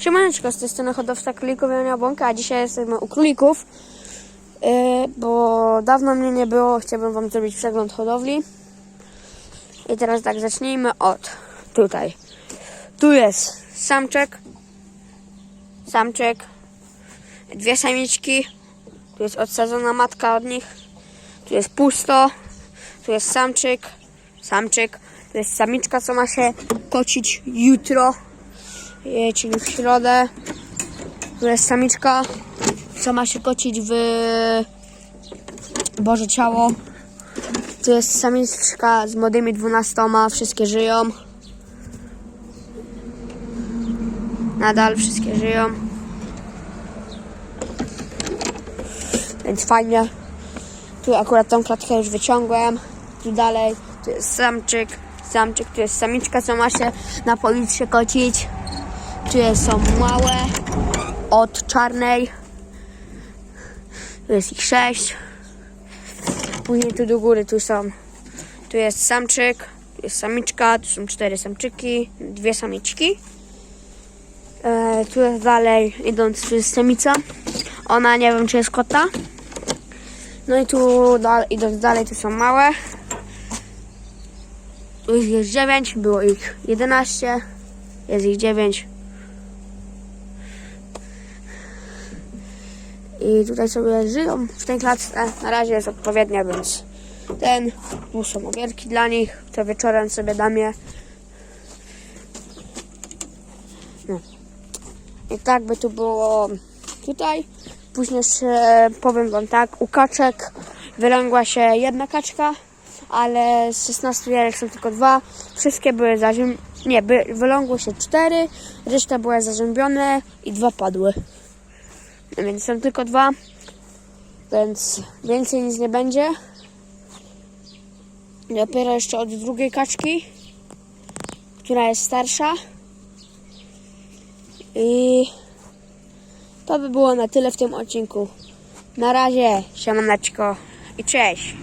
Siemaneczko, z tej strony hodowca królików Jania Bąka, a dzisiaj jesteśmy u królików, yy, bo dawno mnie nie było, chciałbym wam zrobić przegląd hodowli. I teraz tak, zacznijmy od tutaj. Tu jest samczek, samczek, dwie samiczki, tu jest odsadzona matka od nich, tu jest pusto, tu jest samczyk, samczyk, tu jest samiczka, co ma się kocić jutro, e, czyli w środę. Tu jest samiczka, co ma się kocić w Boże Ciało. Tu jest samiczka z młodymi dwunastoma, wszystkie żyją. Nadal wszystkie żyją. Więc fajnie. Tu akurat tą klatkę już wyciągłem. Tu dalej, tu jest samczyk, samczyk, tu jest samiczka, co ma się na policzkę kocić. Jest- są małe od czarnej. Tu jest ich sześć. Później tu do góry tu są. Tu jest samczyk, tu jest samiczka, tu są cztery samczyki, dwie samiczki. E, tu jest dalej, idąc, tu jest samica. Ona nie wiem czy jest kota. No i tu dal, idąc dalej, tu są małe. Tu jest 9, było ich 11, jest ich 9. I tutaj sobie żyją w tej klatce. Na razie jest odpowiednia, więc ten, tu są dla nich, to wieczorem sobie dam je. No. I tak by tu było tutaj. Później jeszcze powiem wam tak, u kaczek wylęgła się jedna kaczka, ale z 16 jajek są tylko dwa. Wszystkie były zaziębione, nie, by, wylągło się cztery, reszta były zaziębione i dwa padły. No więc są tylko dwa, więc więcej nic nie będzie. Dopiero jeszcze od drugiej kaczki, która jest starsza. I to by było na tyle w tym odcinku. Na razie, siemaneczko i cześć.